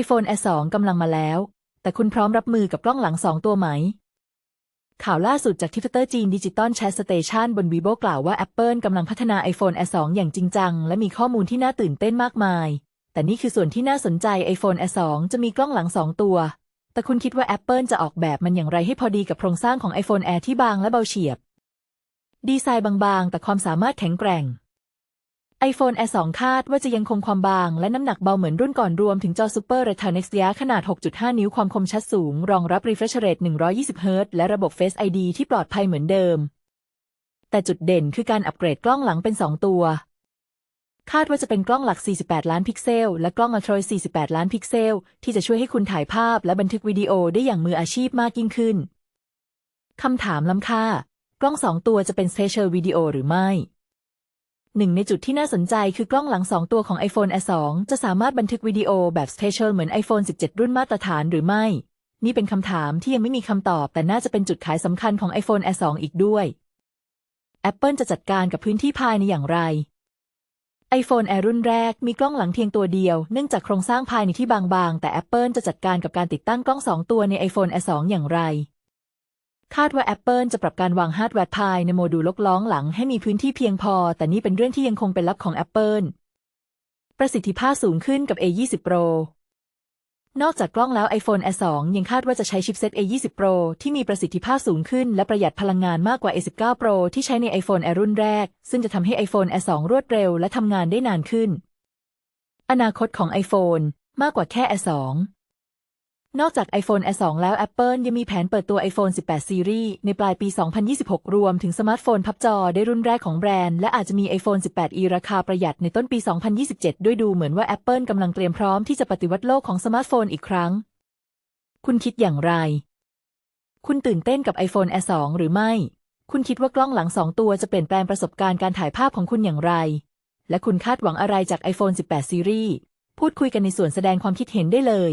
iPhone Air 2กำลังมาแล้ว แต่คุณพร้อมรับมือกับกล้องหลังสองตัวไหม ข่าวล่าสุดจากทิฟเตอร์จีนดิจิตอลแชทสเตชันบน Weibo กล่าวว่า Apple กำลังพัฒนา iPhone Air 2อย่างจริงจัง และมีข้อมูลที่น่าตื่นเต้นมากมาย แต่นี่คือส่วนที่น่าสนใจ iPhone Air 2จะมีกล้องหลังสองตัว แต่คุณคิดว่า Apple จะออกแบบมันอย่างไรให้พอดีกับโครงสร้างของ iPhone Air ที่บางและเบาเฉียบ ดีไซน์บางๆ แต่ความสามารถแข็งแกร่ง iPhone Air 2 คาดว่าจะยังคงความบางและน้ำหนักเบาเหมือนรุ่นก่อนรวมถึงจอ Super Retina Xperia ขนาด 6.5 นิ้วความคมชัดสูง รองรับ refresh rate 120 Hz และระบบ Face ID ที่ปลอดภัยเหมือนเดิม แต่จุดเด่นคือการอัปเกรดกล้องหลังเป็น 2 ตัว คาดว่าจะเป็นกล้องหลัก 48 ล้านพิกเซล และกล้องอัลตร้า48 ล้านพิกเซล ที่จะช่วยให้คุณถ่ายภาพและบันทึกวิดีโอได้อย่างมืออาชีพมากยิ่งขึ้นคำถามล้ำค่า กล้องสองตัวจะเป็น Spatial Video หรือไม่ หนึ่งในจุดที่น่าสนใจคือกล้องหลัง 2 ตัวของ iPhone Air 2จะสามารถบันทึกวิดีโอแบบ Spatial เหมือน iPhone 17 รุ่นมาตรฐานหรือไม่ นี่เป็นคำถามที่ยังไม่มีคำตอบ แต่น่าจะเป็นจุดขายสำคัญของ iPhone Air 2อีกด้วย Apple จะจัดการกับพื้นที่ภายในอย่างไร iPhone Air รุ่นแรกมีกล้องหลังเพียงตัวเดียว เนื่องจากโครงสร้างภายในที่บางๆ แต่ Apple จะจัดการกับการติดตั้งกล้อง 2 ตัวใน iPhone Air 2 อย่างไร คาดว่า Apple จะปรับการวางฮาร์ดแวร์ภายในโมดูลลกล้องหลังให้มีพื้นที่เพียงพอ แต่นี่เป็นเรื่องที่ยังคงเป็นลับของ Apple ประสิทธิภาพสูงขึ้นกับ A20 Pro นอกจากกล้องแล้ว iPhone Air 2ยังคาดว่าจะใช้ชิปเซ็ต A20 Pro ที่มีประสิทธิภาพสูงขึ้นและประหยัดพลังงานมากกว่า A19 Pro ที่ใช้ใน iPhone Air รุ่นแรก ซึ่งจะทำให้ iPhone Air 2รวดเร็วและทำงานได้นานขึ้น อนาคตของ iPhone มากกว่าแค่ Air 2 นอกจาก iPhone Air 2แล้ว Apple ยังมีแผนเปิดตัว iPhone 18 Series ในปลายปี 2026 รวมถึงสมาร์ทโฟนพับจอได้รุ่นแรกของแบรนด์ และอาจจะมี iPhone 18e ราคาประหยัดในต้นปี 2027 ด้วยดูเหมือนว่า Apple กำลังเตรียมพร้อมที่จะปฏิวัติโลกของสมาร์ทโฟนอีกครั้ง คุณคิดอย่างไร คุณตื่นเต้นกับ iPhone Air 2หรือไม่ คุณคิดว่ากล้องหลัง 2 ตัวจะเปลี่ยนแปลงประสบการณ์การถ่ายภาพของคุณอย่างไร และคุณคาดหวังอะไรจาก iPhone 18 Series พูดคุยกันในส่วนแสดงความคิดเห็นได้เลย